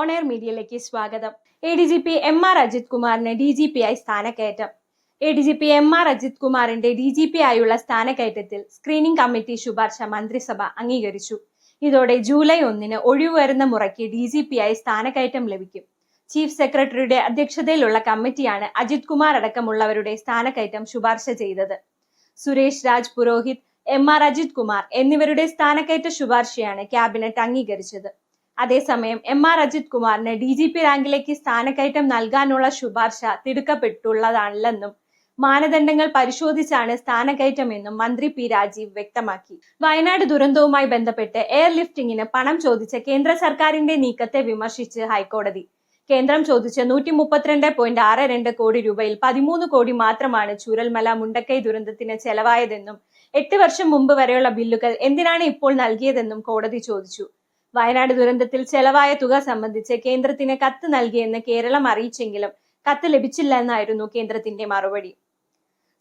On air മീഡിയയിലേക്ക് സ്വാഗതം. A D G P M R Ajith കുമാറിന് ഡി ജി പി ആയി സ്ഥാനക്കയറ്റം. A D G P M R Ajith കുമാറിന്റെ D G P ആയുള്ള സ്ഥാനക്കയറ്റത്തിൽ screening committee ശുപാർശ മന്ത്രിസഭ അംഗീകരിച്ചു. ഇതോടെ ജൂലൈ ഒന്നിന് ഒഴിവ് വരുന്ന മുറയ്ക്ക് ഡി ജി പി ആയി സ്ഥാനക്കയറ്റം ലഭിക്കും. ചീഫ് സെക്രട്ടറിയുടെ അധ്യക്ഷതയിലുള്ള കമ്മിറ്റിയാണ് അജിത് കുമാർ അടക്കമുള്ളവരുടെ സ്ഥാനക്കയറ്റം ശുപാർശ ചെയ്തത്. സുരേഷ് രാജ് പുരോഹിത് എം ആർ അജിത് കുമാർ എന്നിവരുടെ സ്ഥാനക്കയറ്റ ശുപാർശയാണ് ക്യാബിനറ്റ് അംഗീകരിച്ചത്. അതേസമയം എം ആർ അജിത് കുമാറിന് ഡി ജി പി റാങ്കിലേക്ക് സ്ഥാനക്കയറ്റം നൽകാനുള്ള ശുപാർശ തിടുക്കപ്പെട്ടുള്ളതാണല്ലെന്നും മാനദണ്ഡങ്ങൾ പരിശോധിച്ചാണ് സ്ഥാനക്കയറ്റമെന്നും മന്ത്രി പി രാജീവ് വ്യക്തമാക്കി. വയനാട് ദുരന്തവുമായി ബന്ധപ്പെട്ട് എയർലിഫ്റ്റിംഗിന് പണം ചോദിച്ച കേന്ദ്ര സർക്കാരിന്റെ നീക്കത്തെ വിമർശിച്ച് ഹൈക്കോടതി. കേന്ദ്രം ചോദിച്ച നൂറ്റി മുപ്പത്തിരണ്ട് പോയിന്റ് ആറ് രണ്ട് കോടി രൂപയിൽ പതിമൂന്ന് കോടി മാത്രമാണ് ചൂരൽമല മുണ്ടക്കൈ ദുരന്തത്തിന് ചെലവായതെന്നും എട്ട് വർഷം മുമ്പ് വരെയുള്ള ബില്ലുകൾ എന്തിനാണ് ഇപ്പോൾ നൽകിയതെന്നും കോടതി ചോദിച്ചു. വയനാട് ദുരന്തത്തിൽ ചെലവായ തുക സംബന്ധിച്ച് കേന്ദ്രത്തിന് കത്ത് നൽകിയെന്ന് കേരളം അറിയിച്ചെങ്കിലും കത്ത് ലഭിച്ചില്ല എന്നായിരുന്നു കേന്ദ്രത്തിന്റെ മറുപടി.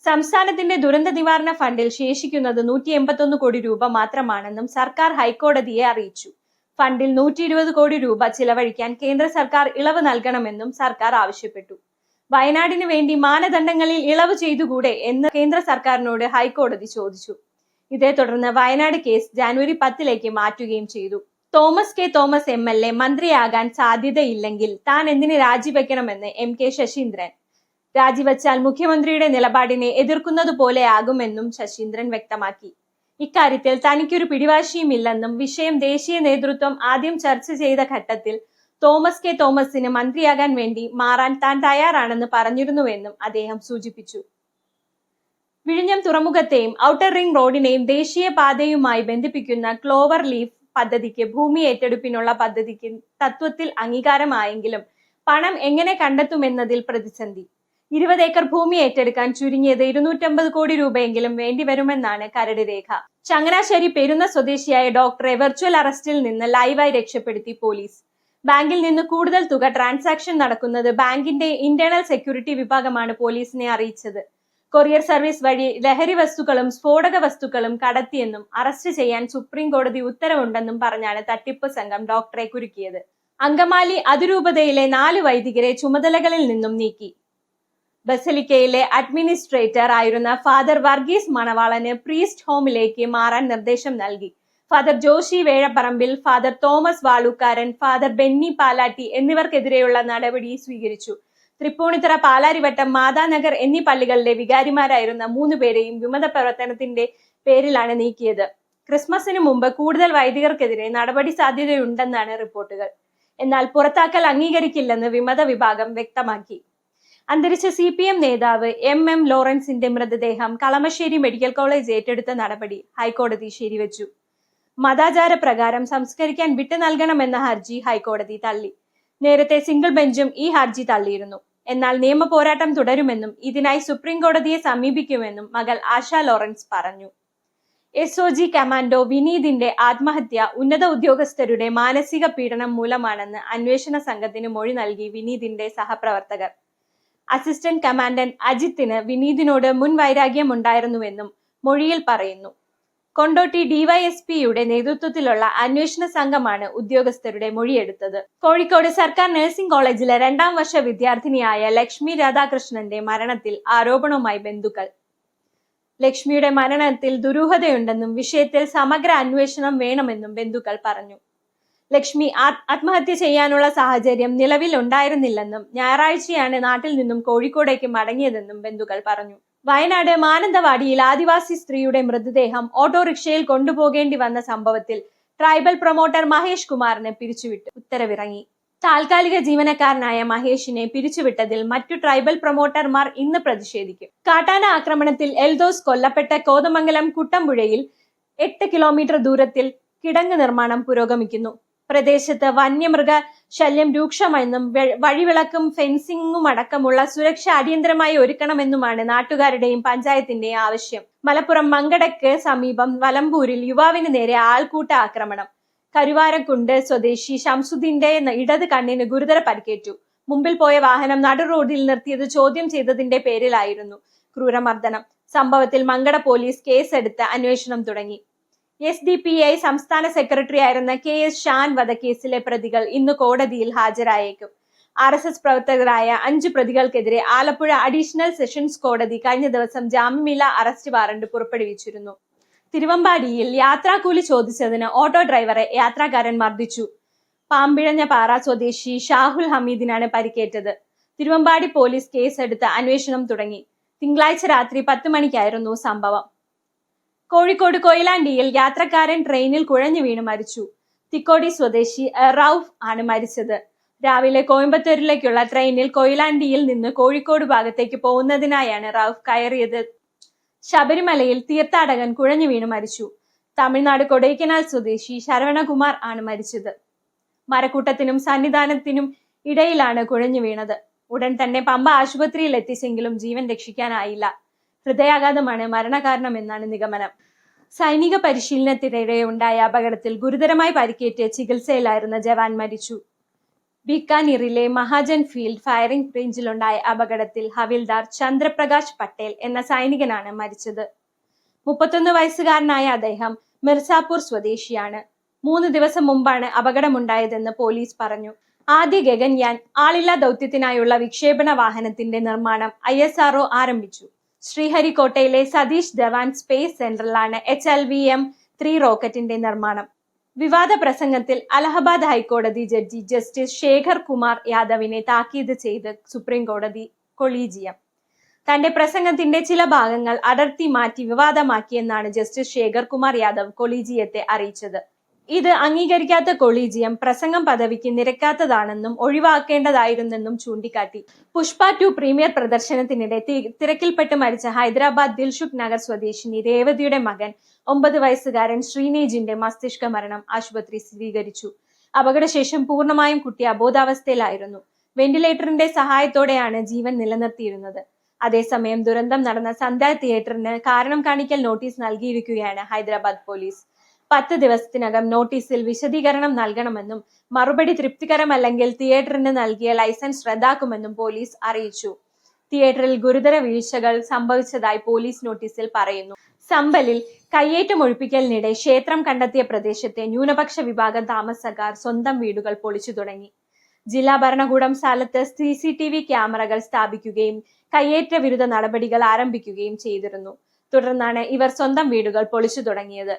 സംസ്ഥാനത്തിന്റെ ദുരന്ത നിവാരണ ഫണ്ടിൽ ശേഷിക്കുന്നത് നൂറ്റി എൺപത്തൊന്ന് കോടി രൂപ മാത്രമാണെന്നും സർക്കാർ ഹൈക്കോടതിയെ അറിയിച്ചു. ഫണ്ടിൽ നൂറ്റി ഇരുപത് കോടി രൂപ ചിലവഴിക്കാൻ കേന്ദ്ര സർക്കാർ ഇളവ് നൽകണമെന്നും സർക്കാർ ആവശ്യപ്പെട്ടു. വയനാടിന് വേണ്ടി മാനദണ്ഡങ്ങളിൽ ഇളവ് ചെയ്തുകൂടെ എന്ന് കേന്ദ്ര സർക്കാരിനോട് ഹൈക്കോടതി ചോദിച്ചു. ഇതേ തുടർന്ന് വയനാട് കേസ് ജാനുവരി പത്തിലേക്ക് മാറ്റുകയും ചെയ്തു. Thomas K Thomas M L A മന്ത്രിയാകാൻ സാധ്യതയില്ലെങ്കിൽ താൻ എന്തിന് രാജിവെക്കണമെന്ന് എം കെ ശശീന്ദ്രൻ? രാജിവെച്ചാൽ മുഖ്യമന്ത്രിയുടെ നിലപാടിനെ എതിർക്കുന്നത് പോലെയാകുമെന്നും ശശീന്ദ്രൻ വ്യക്തമാക്കി. ഇക്കാര്യത്തിൽ തനിക്കൊരു പിടിവാശിയുമില്ലെന്നും വിഷയം ദേശീയ നേതൃത്വം ആദ്യം ചർച്ച ചെയ്ത ഘട്ടത്തിൽ തോമസ് കെ തോമസിന് മന്ത്രിയാകാൻ വേണ്ടി മാറാൻ താൻ തയ്യാറാണെന്ന് പറഞ്ഞിരുന്നുവെന്നും അദ്ദേഹം സൂചിപ്പിച്ചു. വിഴിഞ്ഞം തുറമുഖത്തെയും ഔട്ടർ റിംഗ് റോഡിനെയും ദേശീയ പാതയുമായി ബന്ധിപ്പിക്കുന്ന ക്ലോവർ ലീഫ് പദ്ധതിക്ക് ഭൂമി ഏറ്റെടുപ്പിനുള്ള പദ്ധതിക്ക് തത്വത്തിൽ അംഗീകാരമായെങ്കിലും പണം എങ്ങനെ കണ്ടെത്തുമെന്നതിൽ പ്രതിസന്ധി. ഇരുപത് ഏക്കർ ഭൂമി ഏറ്റെടുക്കാൻ ചുരുങ്ങിയത് ഇരുന്നൂറ്റമ്പത് കോടി രൂപയെങ്കിലും വേണ്ടിവരുമെന്നാണ് കരട് രേഖ. ചങ്ങനാശ്ശേരി പെരുന്ന സ്വദേശിയായ ഡോക്ടറെ വെർച്വൽ അറസ്റ്റിൽ നിന്ന് ലൈവായി രക്ഷപ്പെടുത്തി പോലീസ്. ബാങ്കിൽ നിന്ന് കൂടുതൽ തുക ട്രാൻസാക്ഷൻ നടക്കുന്നത് ബാങ്കിന്റെ ഇന്റേണൽ സെക്യൂരിറ്റി വിഭാഗമാണ് പോലീസിനെ അറിയിച്ചത്. കൊറിയർ സർവീസ് വഴി ലഹരി വസ്തുക്കളും സ്ഫോടക വസ്തുക്കളും കടത്തിയെന്നും അറസ്റ്റ് ചെയ്യാൻ സുപ്രീം കോടതി ഉത്തരവുണ്ടെന്നും പറഞ്ഞാണ് തട്ടിപ്പ് സംഘം ഡോക്ടറെ കുരുക്കിയത്. അങ്കമാലി അതിരൂപതയിലെ നാല് വൈദികരെ ചുമതലകളിൽ നിന്നും നീക്കി. ബസലിക്കയിലെ അഡ്മിനിസ്ട്രേറ്റർ ആയിരുന്ന ഫാദർ വർഗീസ് മണവാളന് പ്രീസ്റ്റ് ഹോമിലേക്ക് മാറാൻ നിർദ്ദേശം നൽകി. Father Joshy Vezhaparambil father Thomas Valookkaran father Benny Palatty എന്നിവർക്കെതിരെയുള്ള നടപടി സ്വീകരിച്ചു. തൃപ്പൂണിത്തറ പാലാരിവട്ടം മാതാനഗർ എന്നീ പള്ളികളിലെ വികാരിമാരായിരുന്ന മൂന്ന് പേരെയും വിമത പ്രവർത്തനത്തിന്റെ പേരിലാണ് നീക്കിയത്. ക്രിസ്മസിന് മുമ്പ് കൂടുതൽ വൈദികർക്കെതിരെ നടപടി സാധ്യതയുണ്ടെന്നാണ് റിപ്പോർട്ടുകൾ. എന്നാൽ പുറത്താക്കൽ അംഗീകരിക്കില്ലെന്ന് വിമത വിഭാഗം വ്യക്തമാക്കി. അന്തരിച്ച സി പി എം നേതാവ് എം എം ലോറൻസിന്റെ മൃതദേഹം കളമശ്ശേരി മെഡിക്കൽ കോളേജ് ഏറ്റെടുത്ത നടപടി ഹൈക്കോടതി ശരിവച്ചു. മതാചാര പ്രകാരം സംസ്കരിക്കാൻ വിട്ടു നൽകണമെന്ന ഹർജി ഹൈക്കോടതി തള്ളി. നേരത്തെ സിംഗിൾ ബെഞ്ചും ഈ ഹർജി തള്ളിയിരുന്നു. എന്നാൽ നിയമ പോരാട്ടം തുടരുമെന്നും ഇതിനായി സുപ്രീം കോടതിയെ സമീപിക്കുമെന്നും മകൾ ആശ ലോറൻസ് പറഞ്ഞു. എസ് ഒ ജി കമാൻഡോ വിനീതിന്റെ ആത്മഹത്യ ഉന്നത ഉദ്യോഗസ്ഥരുടെ മാനസിക പീഡനം മൂലമാണെന്ന് അന്വേഷണ സംഘത്തിന് മൊഴി നൽകി വിനീതിന്റെ സഹപ്രവർത്തകർ. അസിസ്റ്റന്റ് കമാൻഡന്റ് അജിത്തിന് വിനീതിനോട് മുൻ വൈരാഗ്യമുണ്ടായിരുന്നുവെന്നും മൊഴിയിൽ പറയുന്നു. കൊണ്ടോട്ടി ഡിവൈഎസ്പിയുടെ നേതൃത്വത്തിലുള്ള അന്വേഷണ സംഘമാണ് ഉദ്യോഗസ്ഥരുടെ മൊഴിയെടുത്തത്. കോഴിക്കോട് സർക്കാർ നഴ്സിംഗ് കോളേജിലെ രണ്ടാം വർഷ വിദ്യാർത്ഥിനിയായ ലക്ഷ്മി രാധാകൃഷ്ണന്റെ മരണത്തിൽ ആരോപണവുമായി ബന്ധുക്കൾ. ലക്ഷ്മിയുടെ മരണത്തിൽ ദുരൂഹതയുണ്ടെന്നും വിഷയത്തിൽ സമഗ്ര അന്വേഷണം വേണമെന്നും ബന്ധുക്കൾ പറഞ്ഞു. ലക്ഷ്മി ആത്മഹത്യ ചെയ്യാനുള്ള സാഹചര്യം നിലവിൽ ഉണ്ടായിരുന്നില്ലെന്നും ഞായറാഴ്ചയാണ് നാട്ടിൽ നിന്നും കോഴിക്കോടേക്ക് മടങ്ങിയതെന്നും ബന്ധുക്കൾ പറഞ്ഞു. വയനാട് മാനന്തവാടിയിൽ ആദിവാസി സ്ത്രീയുടെ മൃതദേഹം ഓട്ടോറിക്ഷയിൽ കൊണ്ടുപോകേണ്ടി വന്ന സംഭവത്തിൽ ട്രൈബൽ പ്രൊമോട്ടർ മഹേഷ് കുമാറിനെ പിരിച്ചുവിട്ടു. ഉത്തരവിറങ്ങി. താൽക്കാലിക ജീവനക്കാരനായ മഹേഷിനെ പിരിച്ചുവിട്ടതിൽ മറ്റു ട്രൈബൽ പ്രൊമോട്ടർമാർ ഇന്ന് പ്രതിഷേധിക്കും. കാട്ടാന ആക്രമണത്തിൽ എൽദോസ് കൊല്ലപ്പെട്ട കോതമംഗലം കുട്ടമ്പുഴയിൽ എട്ട് കിലോമീറ്റർ ദൂരത്തിൽ കിടങ്ങ് നിർമ്മാണം പുരോഗമിക്കുന്നു. പ്രദേശത്ത് വന്യമൃഗ ശല്യം രൂക്ഷമെന്നും വഴിവിളക്കും ഫെൻസിംഗും അടക്കമുള്ള സുരക്ഷ അടിയന്തരമായി ഒരുക്കണമെന്നുമാണ് നാട്ടുകാരുടെയും പഞ്ചായത്തിന്റെയും ആവശ്യം. മലപ്പുറം മങ്കടക്ക് സമീപം വലമ്പൂരിൽ യുവാവിന് നേരെ ആൾക്കൂട്ട ആക്രമണം. കരുവാരക്കുണ്ട് സ്വദേശി ഷംസുദ്ദീന്റെ ഇടത് കണ്ണിന് ഗുരുതര പരിക്കേറ്റു. മുമ്പിൽ പോയ വാഹനം നടു റോഡിൽ നിർത്തിയത് ചോദ്യം ചെയ്തതിന്റെ പേരിലായിരുന്നു ക്രൂരമർദ്ദനം. സംഭവത്തിൽ മങ്കട പോലീസ് കേസെടുത്ത് അന്വേഷണം തുടങ്ങി. എസ് ഡി പി ഐ സംസ്ഥാന സെക്രട്ടറി ആയിരുന്ന കെ എസ് ഷാൻ വധക്കേസിലെ പ്രതികൾ ഇന്ന് കോടതിയിൽ ഹാജരായേക്കും. ആർ എസ് എസ് പ്രവർത്തകരായ അഞ്ച് പ്രതികൾക്കെതിരെ ആലപ്പുഴ അഡീഷണൽ സെഷൻസ് കോടതി കഴിഞ്ഞ ദിവസം ജാമ്യമില്ല അറസ്റ്റ് വാറണ്ട് പുറപ്പെടുവിച്ചിരുന്നു. തിരുവമ്പാടിയിൽ യാത്രാക്കൂലി ചോദിച്ചതിന് ഓട്ടോ ഡ്രൈവറെ യാത്രക്കാരൻ മർദ്ദിച്ചു. പാമ്പിഴഞ്ഞ പാറ സ്വദേശി ഷാഹുൽ ഹമീദിനാണ് പരിക്കേറ്റത്. തിരുവമ്പാടി പോലീസ് കേസെടുത്ത് അന്വേഷണം തുടങ്ങി. തിങ്കളാഴ്ച രാത്രി പത്ത് മണിക്കായിരുന്നു സംഭവം. കോഴിക്കോട് കൊയിലാണ്ടിയിൽ യാത്രക്കാരൻ ട്രെയിനിൽ കുഴഞ്ഞു വീണ് മരിച്ചു. തിക്കോടി സ്വദേശി റൌഫ് ആണ് മരിച്ചത്. രാവിലെ കോയമ്പത്തൂരിലേക്കുള്ള ട്രെയിനിൽ കൊയിലാണ്ടിയിൽ നിന്ന് കോഴിക്കോട് ഭാഗത്തേക്ക് പോകുന്നതിനായാണ് റൌഫ് കയറിയത്. ശബരിമലയിൽ തീർത്ഥാടകൻ കുഴഞ്ഞു വീണ് മരിച്ചു. തമിഴ്നാട് കൊടൈക്കനാൽ സ്വദേശി ശരവണകുമാർ ആണ് മരിച്ചത്. മരക്കൂട്ടത്തിനും സന്നിധാനത്തിനും ഇടയിലാണ് കുഴഞ്ഞു വീണത്. ഉടൻ തന്നെ പമ്പ ആശുപത്രിയിൽ എത്തിച്ചെങ്കിലും ജീവൻ രക്ഷിക്കാനായില്ല. ഹൃദയാഘാതമാണ് മരണകാരണമെന്നാണ് നിഗമനം. സൈനിക പരിശീലനത്തിനിടെ ഉണ്ടായ അപകടത്തിൽ ഗുരുതരമായി പരിക്കേറ്റ് ചികിത്സയിലായിരുന്ന ജവാൻ മരിച്ചു. ബിക്കാനീറിലെ മഹാജൻ ഫീൽഡ് ഫയറിംഗ് റേഞ്ചിലുണ്ടായ അപകടത്തിൽ ഹവിൽദാർ ചന്ദ്രപ്രകാശ് പട്ടേൽ എന്ന സൈനികനാണ് മരിച്ചത്. മുപ്പത്തൊന്ന് വയസ്സുകാരനായ അദ്ദേഹം മിർസാപൂർ സ്വദേശിയാണ്. മൂന്ന് ദിവസം മുമ്പാണ് അപകടമുണ്ടായതെന്ന് പോലീസ് പറഞ്ഞു. ആദ്യ ഗഗൻയാൻ ആളില്ലാ ദൗത്യത്തിനായുള്ള വിക്ഷേപണ വാഹനത്തിന്റെ നിർമ്മാണം ഐ ആരംഭിച്ചു. ശ്രീഹരിക്കോട്ടയിലെ Satish Dhawan space സെന്ററിലാണ് H L V M three റോക്കറ്റിന്റെ നിർമ്മാണം. വിവാദ പ്രസംഗത്തിൽ അലഹബാദ് ഹൈക്കോടതി ജഡ്ജി ജസ്റ്റിസ് ശേഖർ കുമാർ യാദവിനെ താക്കീത് ചെയ്ത് സുപ്രീം കോടതി കൊളീജിയം. തന്റെ പ്രസംഗത്തിന്റെ ചില ഭാഗങ്ങൾ അടർത്തി മാറ്റി വിവാദമാക്കിയെന്നാണ് ജസ്റ്റിസ് ശേഖർ കുമാർ യാദവ് കൊളീജിയത്തെ അറിയിച്ചത്. ഇത് അംഗീകരിക്കാത്ത കൊളീജിയം പ്രസംഗം പദവിക്ക് നിരക്കാത്തതാണെന്നും ഒഴിവാക്കേണ്ടതായിരുന്നെന്നും ചൂണ്ടിക്കാട്ടി. പുഷ്പ ടു പ്രീമിയർ പ്രദർശനത്തിനിടെ തിരക്കിൽപ്പെട്ട് മരിച്ച ഹൈദരാബാദ് ദിൽഷുഖ് നഗർ സ്വദേശിനി രേവതിയുടെ മകൻ ഒമ്പത് വയസ്സുകാരൻ ശ്രീനേജിന്റെ മസ്തിഷ്ക മരണം ആശുപത്രി സ്ഥിരീകരിച്ചു. അപകടശേഷം പൂർണമായും കുട്ടി അബോധാവസ്ഥയിലായിരുന്നു. വെന്റിലേറ്ററിന്റെ സഹായത്തോടെയാണ് ജീവൻ നിലനിർത്തിയിരുന്നത്. അതേസമയം ദുരന്തം നടന്ന സന്ധ്യ തിയേറ്ററിന് കാരണം കാണിക്കൽ നോട്ടീസ് നൽകിയിരിക്കുകയാണ് ഹൈദരാബാദ് പോലീസ്. പത്ത് ദിവസത്തിനകം നോട്ടീസിൽ വിശദീകരണം നൽകണമെന്നും മറുപടി തൃപ്തികരമല്ലെങ്കിൽ തിയേറ്ററിന് നൽകിയ ലൈസൻസ് റദ്ദാക്കുമെന്നും പോലീസ് അറിയിച്ചു. തിയേറ്ററിൽ ഗുരുതര വീഴ്ചകൾ സംഭവിച്ചതായി പോലീസ് നോട്ടീസിൽ പറയുന്നു. സമ്പലിൽ കയ്യേറ്റം ഒഴിപ്പിക്കലിനിടെ ക്ഷേത്രം കണ്ടെത്തിയ പ്രദേശത്തെ ന്യൂനപക്ഷ വിഭാഗം താമസക്കാർ സ്വന്തം വീടുകൾ പൊളിച്ചു തുടങ്ങി. ജില്ലാ ഭരണകൂടം സ്ഥലത്ത് സി സി ടി വി ക്യാമറകൾ സ്ഥാപിക്കുകയും കയ്യേറ്റ വിരുദ്ധ നടപടികൾ ആരംഭിക്കുകയും ചെയ്തിരുന്നു. തുടർന്നാണ് ഇവർ സ്വന്തം വീടുകൾ പൊളിച്ചു തുടങ്ങിയത്.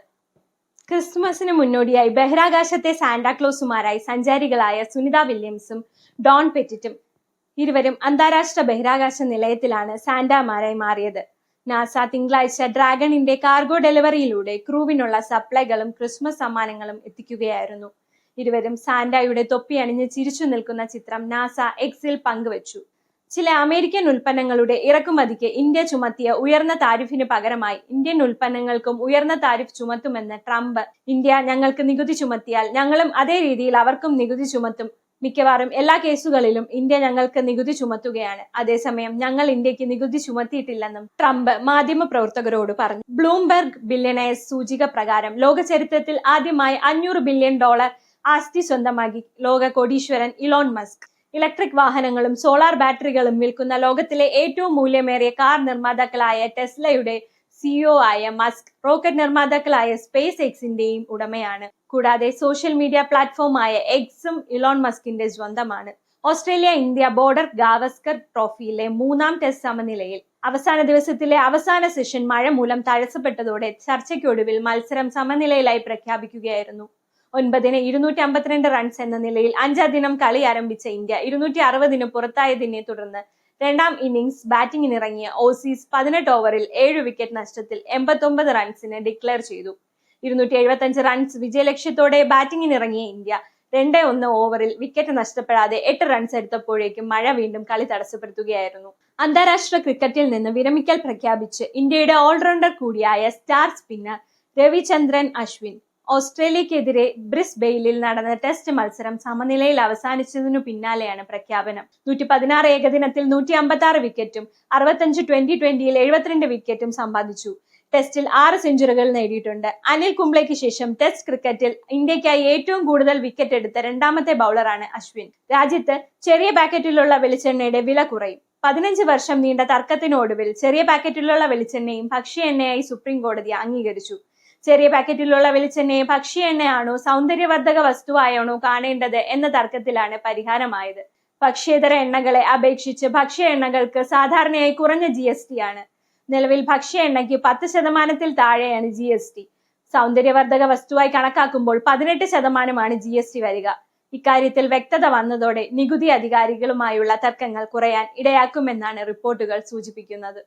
ക്രിസ്മസിന് മുന്നോടിയായി ബഹിരാകാശത്തെ സാന്റാക്ലോസുമാരായി സഞ്ചാരികളായ സുനിത വില്യംസും ഡോൺ പെറ്റിറ്റും ഇരുവരും അന്താരാഷ്ട്ര ബഹിരാകാശ നിലയത്തിലാണ് സാന്റാമാരായി മാറിയത്. നാസ തിങ്കളാഴ്ച ഡ്രാഗണിന്റെ കാർഗോ ഡെലിവറിയിലൂടെ ക്രൂവിനുള്ള സപ്ലൈകളും ക്രിസ്മസ് സമ്മാനങ്ങളും എത്തിക്കുകയായിരുന്നു. ഇരുവരും സാന്റായുടെ തൊപ്പി അണിഞ്ഞ് ചിരിച്ചു നിൽക്കുന്ന ചിത്രം നാസ എക്സിൽ പങ്കുവച്ചു. ചില അമേരിക്കൻ ഉൽപ്പന്നങ്ങളുടെ ഇറക്കുമതിക്ക് ഇന്ത്യ ചുമത്തിയ ഉയർന്ന താരിഫിന് പകരമായി ഇന്ത്യൻ ഉൽപ്പന്നങ്ങൾക്കും ഉയർന്ന താരിഫ് ചുമത്തുമെന്ന് ട്രംപ്. ഇന്ത്യ ഞങ്ങൾക്ക് നികുതി ചുമത്തിയാൽ ഞങ്ങളും അതേ രീതിയിൽ അവർക്കും നികുതി ചുമത്തും. മിക്കവാറും എല്ലാ കേസുകളിലും ഇന്ത്യ ഞങ്ങൾക്ക് നികുതി ചുമത്തുകയാണ്. അതേസമയം ഞങ്ങൾ ഇന്ത്യയ്ക്ക് നികുതി ചുമത്തിയിട്ടില്ലെന്നും ട്രംപ് മാധ്യമപ്രവർത്തകരോട് പറഞ്ഞു. ബ്ലൂംബെർഗ് ബില്യണേഴ്സ് സൂചിക പ്രകാരം ലോക ചരിത്രത്തിൽ ആദ്യമായി അഞ്ഞൂറ് ബില്യൺ ഡോളർ ആസ്തി സ്വന്തമാക്കി. ലോക കോടീശ്വരൻ ഇലോൺ മസ്ക്. ഇലക്ട്രിക് വാഹനങ്ങളും സോളാർ ബാറ്ററികളും വിൽക്കുന്ന ലോകത്തിലെ ഏറ്റവും മൂല്യമേറിയ കാർ നിർമ്മാതാക്കളായ ടെസ്ലയുടെ സിഇഒ ആയ മസ്ക് റോക്കറ്റ് നിർമ്മാതാക്കളായ സ്പേസ് എക്സിന്റെയും ഉടമയാണ്. കൂടാതെ സോഷ്യൽ മീഡിയ പ്ലാറ്റ്ഫോമായ എക്സും ഇലോൺ മസ്കിന്റെ സ്വന്തമാണ്. ഓസ്ട്രേലിയ ഇന്ത്യ ബോർഡർ ഗാവസ്കർ ട്രോഫിയിലെ മൂന്നാം ടെസ്റ്റ് സമനിലയിൽ അവസാന ദിവസത്തിലെ അവസാന സെഷൻ മഴ മൂലം തടസ്സപ്പെട്ടതോടെ ചർച്ചയ്ക്കൊടുവിൽ മത്സരം സമനിലയിലായി പ്രഖ്യാപിക്കുകയായിരുന്നു. ഒൻപതിന് ഇരുന്നൂറ്റി അമ്പത്തിരണ്ട് റൺസ് എന്ന നിലയിൽ അഞ്ചാം ദിനം കളി ആരംഭിച്ച ഇന്ത്യ ഇരുന്നൂറ്റി അറുപതിന് പുറത്തായതിനെ തുടർന്ന് രണ്ടാം ഇന്നിംഗ്സ് ബാറ്റിംഗിനിറങ്ങിയ ഓസീസ് പതിനെട്ട് ഓവറിൽ ഏഴ് വിക്കറ്റ് നഷ്ടത്തിൽ എൺപത്തൊമ്പത് റൺസിന് ഡിക്ലെയർ ചെയ്തു. ഇരുന്നൂറ്റി എഴുപത്തഞ്ച് റൺസ് വിജയലക്ഷ്യത്തോടെ ബാറ്റിംഗിനിറങ്ങിയ ഇന്ത്യ രണ്ട് ഒന്ന് ഓവറിൽ വിക്കറ്റ് നഷ്ടപ്പെടാതെ എട്ട് റൺസ് എടുത്തപ്പോഴേക്കും മഴ വീണ്ടും കളി തടസ്സപ്പെടുത്തുകയായിരുന്നു. അന്താരാഷ്ട്ര ക്രിക്കറ്റിൽ നിന്ന് വിരമിക്കൽ പ്രഖ്യാപിച്ച് ഇന്ത്യയുടെ ഓൾറൗണ്ടർ കൂടിയായ സ്റ്റാർ സ്പിന്നർ രവിചന്ദ്രൻ അശ്വിൻ ഓസ്ട്രേലിയക്കെതിരെ ബ്രിസ് ബെയിലിൽ നടന്ന ടെസ്റ്റ് മത്സരം സമനിലയിൽ അവസാനിച്ചതിനു പിന്നാലെയാണ് പ്രഖ്യാപനം. നൂറ്റി പതിനാറ് ഏകദിനത്തിൽ നൂറ്റി അമ്പത്തി ആറ് വിക്കറ്റും അറുപത്തഞ്ച് ട്വന്റി ട്വന്റിയിൽ എഴുപത്തിരണ്ട് വിക്കറ്റും സമ്പാദിച്ചു. ടെസ്റ്റിൽ ആറ് സെഞ്ചുറികൾ നേടിയിട്ടുണ്ട്. അനിൽ കുംബ്ലയ്ക്ക് ശേഷം ടെസ്റ്റ് ക്രിക്കറ്റിൽ ഇന്ത്യക്കായി ഏറ്റവും കൂടുതൽ വിക്കറ്റ് എടുത്ത രണ്ടാമത്തെ ബൗളറാണ് അശ്വിൻ. രാജ്യത്ത് ചെറിയ പാക്കറ്റിലുള്ള വെളിച്ചെണ്ണയുടെ വില കുറയും. പതിനഞ്ച് വർഷം നീണ്ട തർക്കത്തിനൊടുവിൽ ചെറിയ പാക്കറ്റിലുള്ള വെളിച്ചെണ്ണയും ഭക്ഷ്യ എണ്ണയായി സുപ്രീം കോടതി അംഗീകരിച്ചു. ചെറിയ പാക്കറ്റിലുള്ള വെളിച്ചെണ്ണയെ ഭക്ഷ്യ എണ്ണയാണോ സൗന്ദര്യവർദ്ധക വസ്തുവായാണോ കാണേണ്ടത് എന്ന തർക്കത്തിലാണ് പരിഹാരമായത്. ഭക്ഷ്യേതര എണ്ണകളെ അപേക്ഷിച്ച് ഭക്ഷ്യ എണ്ണകൾക്ക് സാധാരണയായി കുറഞ്ഞ ജി എസ് ടി ആണ്. നിലവിൽ ഭക്ഷ്യ എണ്ണയ്ക്ക് പത്ത് ശതമാനത്തിൽ താഴെയാണ് ജി എസ് ടി സൗന്ദര്യവർദ്ധക വസ്തുവായി കണക്കാക്കുമ്പോൾ പതിനെട്ട് ശതമാനമാണ് ജി എസ് ടി വരിക. ഇക്കാര്യത്തിൽ വ്യക്തത വന്നതോടെ നികുതി അധികാരികളുമായുള്ള തർക്കങ്ങൾ കുറയാൻ ഇടയാക്കുമെന്നാണ് റിപ്പോർട്ടുകൾ സൂചിപ്പിക്കുന്നത്.